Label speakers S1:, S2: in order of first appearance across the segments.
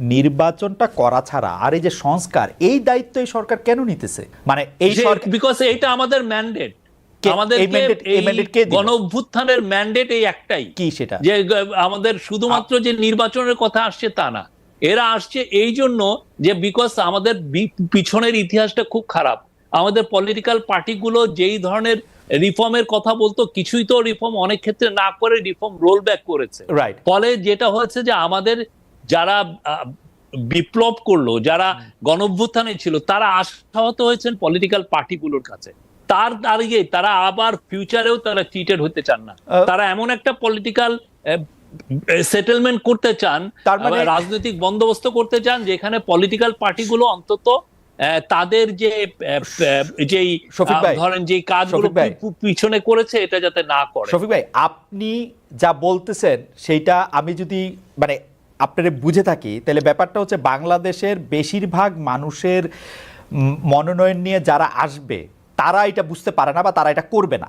S1: নির্বাচনটা করা ছাড়া আর এই যে সংস্কার এই দায়িত্ব এই সরকার কেন নিতেছে? মানে এই
S2: বিকজ এটা আমাদের ম্যান্ডেট আমাদের
S1: এই mandate- এই mandate কে দিল?
S2: গণ অভ্যুত্থানের ম্যান্ডেট এই একটাই।
S1: কি সেটা?
S2: যে আমাদের শুধুমাত্র যে নির্বাচনের কথা আসছে তা না। এরা আসছে এই জন্য যে বিকজ আমাদের পিছনের ইতিহাসটা খুব খারাপ। আমাদের পলিটিক্যাল পার্টিগুলো যেই ধরনের রিফর্মের কথা বলতো কিছুই তো রিফর্ম অনেক ক্ষেত্রে না করে রিফর্ম রোল ব্যাক করেছে।
S1: রাইট
S2: ফলে যেটা হয়েছে যে আমাদের যারা বিপ্লব করল যারা গণভ্যুত্থানে ছিল তারা আশাহত হয়েছেন পলিটিক্যাল পার্টিগুলোর কাছে। তার দাঁড়িয়ে তারা আবার ফিউচারেও তারা চিটেড হতে চান না। তারা এমন একটা পলিটিক্যাল সেটেলমেন্ট করতে চান
S1: মানে-
S2: রাজনৈতিক বন্দোবস্ত করতে চান যেখানে পলিটিক্যাল পার্টিগুলো অন্তত তাদের যে যেই ধরেন যে কাজগুলো পিছনে করেছে এটা যাতে না করে।
S1: শফিক ভাই আপনি যা বলতেছেন সেইটা আমি যদি মানে আপনারা বুঝে থাকি, তাহলে ব্যাপারটা হচ্ছে বাংলাদেশের বেশিরভাগ মানুষের মনোনয়ন নিয়ে যারা আসবে, তারা এটা বুঝতে পারে না বা তারা এটা করবে না।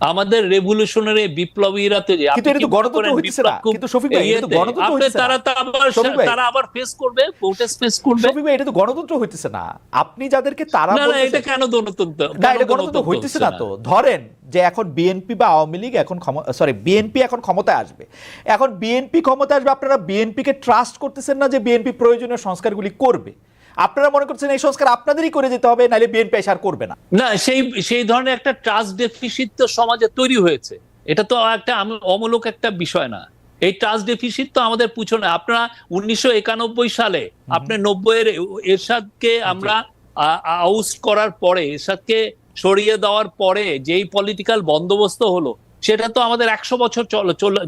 S2: আমাদের রেভলিউশনারি বিপ্লবীরা তো
S1: কিন্তু এটা তো গণতন্ত্র হইতেছে না। কিন্তু শফিক ভাই, এটা তো গণতন্ত্র
S2: আপনি তারা তো আবার তারা আবার ফেস করবে প্রোটেস্ট ফেস করবে।
S1: শফিক ভাই এটা তো গণতন্ত্র হইতেছে না। আপনি যাদেরকে তারা
S2: না না এটা কেন গণতন্ত্র
S1: না এটা গণতন্ত্র হইতেছে না তো। ধরেন যে এখন বিএনপি বা আওয়ামী লীগ এখন সরি বিএনপি এখন ক্ষমতায় আসবে। এখন বিএনপি ক্ষমতায় আসবে আপনারা বিএনপি কে ট্রাস্ট করতেছেন না যে বিএনপি প্রয়োজনীয় সংস্কারগুলি করবে। আপনারা মনে করছেন এই সংস্কার আপনাদেরই করে যেতে হবে নাহলে বিএনপি এসে আর করবে না।
S2: না সেই সেই ধরনের একটা ট্রাস্ট ডেফিসিট তো সমাজে তৈরি হয়েছে। এটা তো একটা অমূলক একটা বিষয় না। এই ট্রাস্ট ডেফিসিট তো আমাদের পিছনে আপনারা উনিশশো একানব্বই সালে আপনার নব্বই এর এরশাদকে আমরা আউস্ট করার পরে এরশাদকে সরিয়ে দেওয়ার পরে যেই পলিটিক্যাল বন্দোবস্ত হলো সেটা তো আমাদের একশো বছর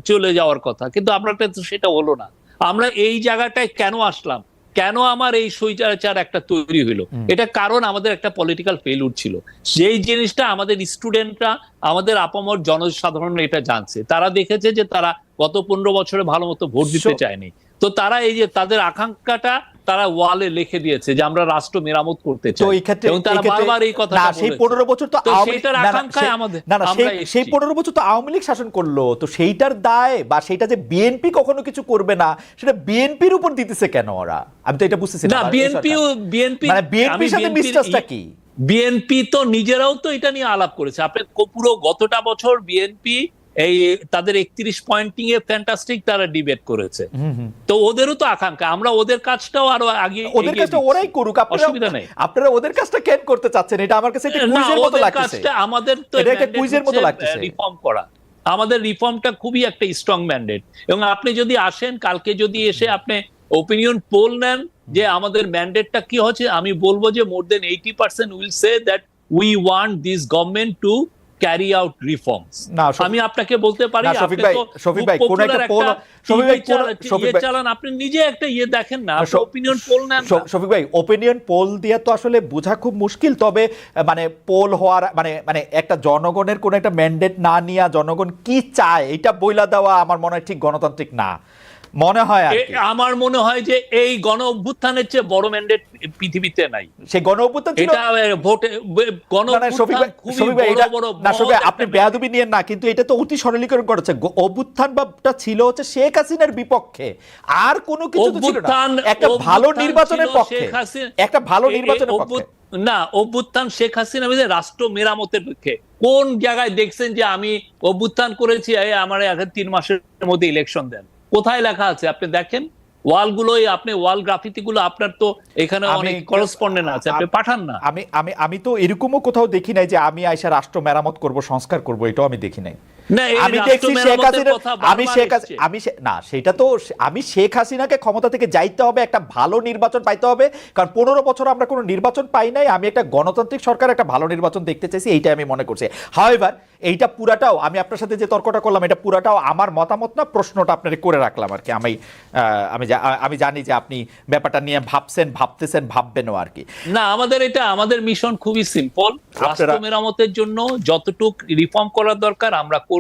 S2: চলে যাওয়ার কথা। কিন্তু তো সেটা হলো না। আমরা এই জায়গাটায় কেন আসলাম? কেন আমার এই স্বৈরাচার একটা তৈরি হলো এটা কারণ আমাদের একটা পলিটিক্যাল ফেলুর ছিল। যেই জিনিসটা আমাদের স্টুডেন্টরা আমাদের আপামর জনসাধারণ এটা জানছে। তারা দেখেছে যে তারা গত পনেরো বছরে ভালো মতো ভোট দিতে চায়নি। তো তারা এই যে তাদের আকাঙ্ক্ষাটা তারা ওয়ালে লিখে দিয়েছে যে আমরা রাষ্ট্র মেরামত করতে
S1: তো
S2: চাই।
S1: এই ক্ষেত্রে
S2: এবং তারা বারবার এই কথা
S1: সেই পনেরো বছর তো
S2: সেইটার আকাঙ্ক্ষায় আমাদের-
S1: না না সেই-
S2: এসেছি।
S1: সেই পনেরো বছর তো আওয়ামী লীগ শাসন করল তো সেইটার দায় বা সেটা যে বিএনপি কখনো কিছু করবে না সেটা বিএনপির উপর দিতেছে কেন ওরা? আমি তো এটা বুঝতেছি
S2: না বিএনপি। বিএনপি
S1: মানে বিএনপির সাথে মিস্টার্সটা কি?
S2: বিএনপি তো নিজেরাও তো এটা নিয়ে আলাপ করেছে। আপনি পুরো গতটা বছর বিএনপি এই তাদের একত্রিশ পয়েন্টিং এ ফ্যান্টাস্টিক তারা ডিবেট করেছে। তো ওদেরও তো আকাঙ্ক্ষা আমরা ওদের কাজটাও আরও আগে
S1: ওদের কাজটা ওরাই করুক
S2: অসুবিধা নেই।
S1: আপনারা ওদের কাজটা কেন করতে চাচ্ছেন? এটা আমার কাছে একটা কুইজের মতো
S2: কাজটা আমাদের তো
S1: এটা একটা কুইজের মতো লাগতেছে।
S2: রিফর্ম করা। আমাদের রিফর্মটা খুবই একটা স্ট্রং ম্যান্ডেট এবং আপনি যদি আসেন কালকে যদি এসে আপনি ওপিনিয়ন পোল নেন যে আমাদের ম্যান্ডেটটা কি হচ্ছে আমি বলব যে more than eighty percent will say that we want this government to carry out reforms আমি আপনাকে বলতে পারি
S1: শফিক ভাই, শফিক ভাই, কোন একটা poll- শফিক ভাই,
S2: চালান-
S1: শফিক
S2: ইয়ে
S1: ভাই-
S2: চালান আপনি নিজে একটা ইয়ে দেখেন না ওপিনিয়ন পোল নেন।
S1: শফিক ভাই ওপিনিয়ন পোল দিয়ে তো আসলে বোঝা খুব মুশকিল তবে মানে পোল হওয়ার মানে মানে একটা জনগণের কোন একটা ম্যান্ডেট না নিয়ে জনগণ কি চায় এটা বইলা দেওয়া আমার মনে হয় ঠিক গণতান্ত্রিক না মনে হয়
S2: আমার মনে হয় যে এই গণ অভ্যুত্থানের চেয়ে বড় ম্যান্ডেট পৃথিবীতে নাই।
S1: সেই গণ অভ্যুত্থান
S2: এটা ভোটে গণ
S1: না, না, শফিক ভাই-
S2: অভ্যুত্থান খুবই
S1: শফিক ভাই,
S2: বড়
S1: এটা-
S2: বড়
S1: না, শফিক ভাই,
S2: মহৎ
S1: আপনি বেয়াদবি নিয়েন না কিন্তু এটা তো অতি সরলীকরণ করেছে। অভ্যুত্থান বাটা ছিল হচ্ছে শেখ হাসিনার বিপক্ষে। আর কোনো কিছু ছিল না। একটা ভালো নির্বাচনের পক্ষে। একটা ভালো নির্বাচনের পক্ষে।
S2: না অভ্যুত্থান শেখ হাসিনা রাষ্ট্র মেরামতের পক্ষে। কোন জায়গায় দেখছেন যে আমি অভ্যুত্থান করেছি আমার এখন তিন মাসের মধ্যে ইলেকশন দেন। কোথায় লেখা আছে? আপনি দেখেন ওয়ালগুলোই আপনি ওয়াল গ্রাফিতি গুলো আপনার তো এখানে অনেক করসপন্ডেন্ট আছে আপনি পাঠান না।
S1: আমি আমি আমি তো এরকমও কোথাও দেখি নাই যে আমি আইসা রাষ্ট্র মেরামত করব সংস্কার করব এটাও আমি দেখি নাই। আমি দেখছি শেখ হাসিনা আমি শেখ আমি না সেটা তো আমি শেখ হাসিনাকে ক্ষমতা থেকে যাইতে হবে একটা ভালো নির্বাচন পাইতে হবে কারণ পনেরো বছর আমরা কোনো নির্বাচন পাই নাই আমি একটা গণতান্ত্রিক সরকার একটা ভালো নির্বাচন দেখতে চাইছি এইটা আমি মনে করছি। হাওয়েভার এইটা পুরাটাও আমি আপনার সাথে যে তর্কটা করলাম এটা পুরাটাও আমার মতামত না প্রশ্নটা আপনার করে রাখলাম আর কি। আমি আহ, আমি আমি জানি যে আপনি ব্যাপারটা নিয়ে ভাবছেন ভাবতেছেন ভাববেনও আর কি।
S2: না আমাদের এটা আমাদের মিশন খুবই সিম্পল রাষ্ট্র মেরামতের জন্য যতটুক রিফর্ম করার দরকার আমরা করব।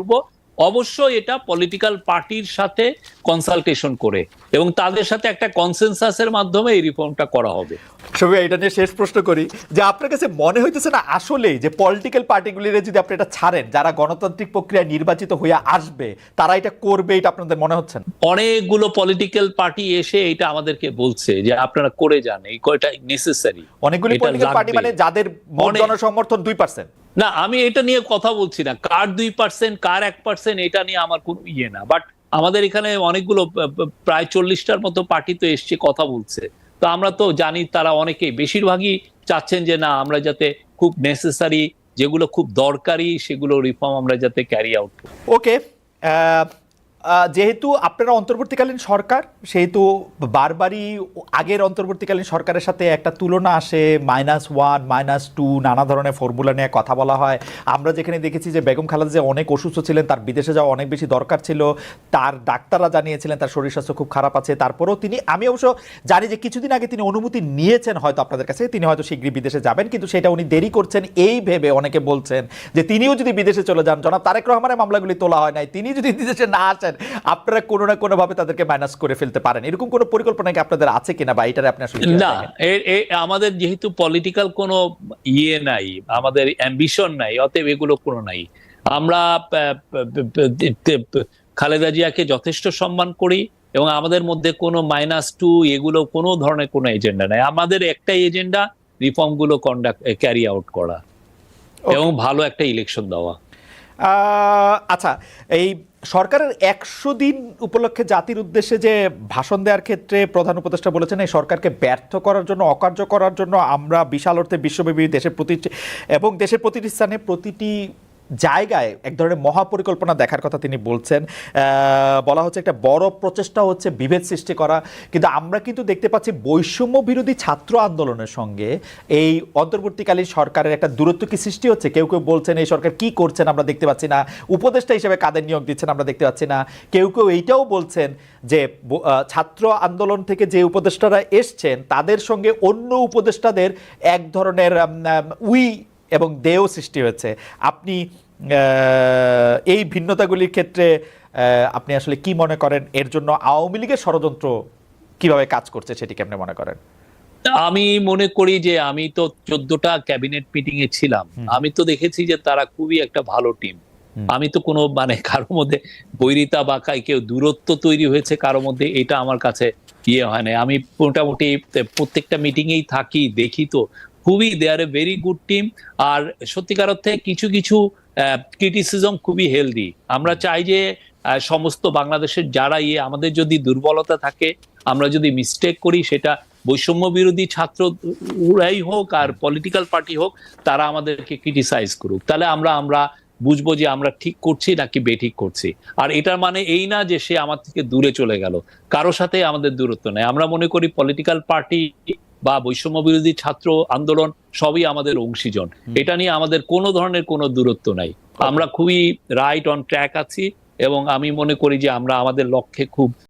S2: অবশ্যই এটা পলিটিক্যাল পার্টির সাথে কনসালটেশন করে এবং তাদের সাথে একটা কনসেনসাসের মাধ্যমে এই রিফর্মটা করা হবে।
S1: ছবি এটা নিয়ে শেষ প্রশ্ন করি যে আপনার কাছে মনে হইতেছে না আসলে যে পলিটিক্যাল পার্টিগুলির যদি আপনি এটা ছাড়েন যারা গণতান্ত্রিক প্রক্রিয়ায় নির্বাচিত হয়ে আসবে তারা এটা করবে এটা আপনাদের মনে হচ্ছে না?
S2: অনেকগুলো পলিটিক্যাল পার্টি এসে এটা আমাদেরকে বলছে যে আপনারা করে যান এই কয়টা নেসেসারি
S1: অনেকগুলি পলিটিক্যাল পার্টি মানে যাদের
S2: অনেক-
S1: জনসমর্থন দুই পার্সেন্ট
S2: না, আমি এটা নিয়ে কথা বলছি না। কার দুই পার্সেন্ট কার এক পার্সেন্ট এটা নিয়ে আমার কোনো ইয়ে না। বাট আমাদের এখানে অনেকগুলো প্রায় চল্লিশটার মতো পার্টি তো এসছে, কথা বলছে। তো আমরা তো জানি তারা অনেকেই। বেশিরভাগই চাচ্ছেন যে, না, আমরা যাতে খুব নেসেসারি যেগুলো খুব দরকারি, সেগুলো রিফর্ম আমরা যাতে ক্যারি আউট
S1: ওকে যেহেতু আপনারা অন্তর্বর্তীকালীন সরকার, সেহেতু বারবারই আগের অন্তর্বর্তীকালীন সরকারের সাথে একটা তুলনা আসে মাইনাস ওয়ান মাইনাস টু নানা ধরনের ফর্মুলা নিয়ে কথা বলা হয়। আমরা যেখানে দেখেছি যে বেগম খালেদা যে অনেক অসুস্থ ছিলেন, তার বিদেশে যাওয়া অনেক বেশি দরকার ছিল, তার ডাক্তাররা জানিয়েছিলেন তার শরীর স্বাস্থ্য খুব খারাপ আছে, তারপরেও তিনি, আমি অবশ্য জানি যে কিছুদিন আগে তিনি অনুমতি নিয়েছেন হয়তো আপনাদের কাছে, তিনি হয়তো শীঘ্রই বিদেশে যাবেন, কিন্তু সেটা উনি দেরি করছেন এই ভেবে অনেকে বলছেন যে তিনিও যদি বিদেশে চলে যান। জনাব তারেক রহমানের মামলাগুলি তোলা হয় নাই, তিনি যদি বিদেশে না আসেন আপনারা কোনো না কোনো ভাবে তাদেরকে মাইনাস করে ফেলতে পারেন। এরকম কোনো পরিকল্পনা কি আপনাদের আছে কিনা বা এটারে আপনি আসলে
S2: না আমাদের যেহেতু পলিটিক্যাল কোনো ইয়ে নাই আমাদের অ্যাম্বিশন নাই অতএব এগুলো কোনো নাই। আমরা খালেদা জিয়াকে যথেষ্ট সম্মান করি এবং আমাদের মধ্যে কোনো মাইনাস টু এগুলো কোনো ধরনের কোনো এজেন্ডা নাই। আমাদের একটাই এজেন্ডা রিফর্মগুলো কন্ডাক্ট ক্যারি আউট করা এবং ভালো একটা ইলেকশন দেওয়া।
S1: আচ্ছা এই সরকারের একশো দিন উপলক্ষে জাতির উদ্দেশ্যে যে ভাষণ দেওয়ার ক্ষেত্রে প্রধান উপদেষ্টা বলেছেন, এই সরকারকে ব্যর্থ করার জন্য অকার্য করার জন্য আমরা বিশাল অর্থে বিশ্বব্যাপী দেশের প্রতি এবং দেশের প্রতিটি স্থানে প্রতিটি জায়গায় এক ধরনের মহাপরিকল্পনা দেখার কথা তিনি বলছেন। বলা হচ্ছে একটা বড় প্রচেষ্টা হচ্ছে বিভেদ সৃষ্টি করা। কিন্তু আমরা কিন্তু দেখতে পাচ্ছি বৈষম্য বিরোধী ছাত্র আন্দোলনের সঙ্গে এই অন্তর্বর্তীকালীন সরকারের একটা দূরত্ব কি সৃষ্টি হচ্ছে? কেউ কেউ বলছেন, এই সরকার কি করছেন আমরা দেখতে পাচ্ছি না। উপদেষ্টা হিসেবে কাদের নিয়োগ দিচ্ছেন আমরা দেখতে পাচ্ছি না। কেউ কেউ এইটাও বলছেন যে ছাত্র আন্দোলন থেকে যে উপদেষ্টারা এসছেন, তাদের সঙ্গে অন্য উপদেষ্টাদের এক ধরনের উই এবং দেহ সৃষ্টি হয়েছে। আপনি এই ভিন্নতাগুলির ক্ষেত্রে আপনি আসলে কি মনে করেন? এর জন্য আওয়ামী লীগের ষড়যন্ত্র কীভাবে কাজ করছে সেটি কেমনে মনে করেন?
S2: আমি মনে করি যে আমি তো চোদ্দটা ক্যাবিনেট মিটিং এ ছিলাম। আমি তো দেখেছি যে তারা খুবই একটা ভালো টিম। আমি তো কোনো মানে কারোর মধ্যে বৈরিতা বা কাই কেউ দূরত্ব তৈরি হয়েছে কারোর মধ্যে এটা আমার কাছে ইয়ে হয় না আমি মোটামুটি প্রত্যেকটা মিটিং এই থাকি দেখি তো। খুবই they are a very good team আর সত্যিকার অর্থে কিছু কিছু ক্রিটিসিজম খুবই হেলদি আমরা চাই যে সমস্ত বাংলাদেশের যারা ইয়ে আমাদের যদি দুর্বলতা থাকে, আমরা যদি মিস্টেক করি, সেটা বৈষম্য বিরোধী ছাত্র উরাই হোক আর পলিটিক্যাল পার্টি হোক, তারা আমাদেরকে ক্রিটিসাইজ করুক। তাহলে আমরা আমরা বুঝব যে আমরা ঠিক করছি নাকি বেঠিক করছি। আর এটার মানে এই না যে সে আমার থেকে দূরে চলে গেল। কারও সাথে আমাদের দূরত্ব নেই। আমরা মনে করি পলিটিক্যাল পার্টি বা বৈষম্য বিরোধী ছাত্র আন্দোলন সবই আমাদের অংশীজন। এটা নিয়ে আমাদের কোনো ধরনের কোনো দূরত্ব নাই। আমরা খুবই রাইট অন ট্র্যাক আছি এবং আমি মনে করি যে আমরা আমাদের লক্ষ্যে খুব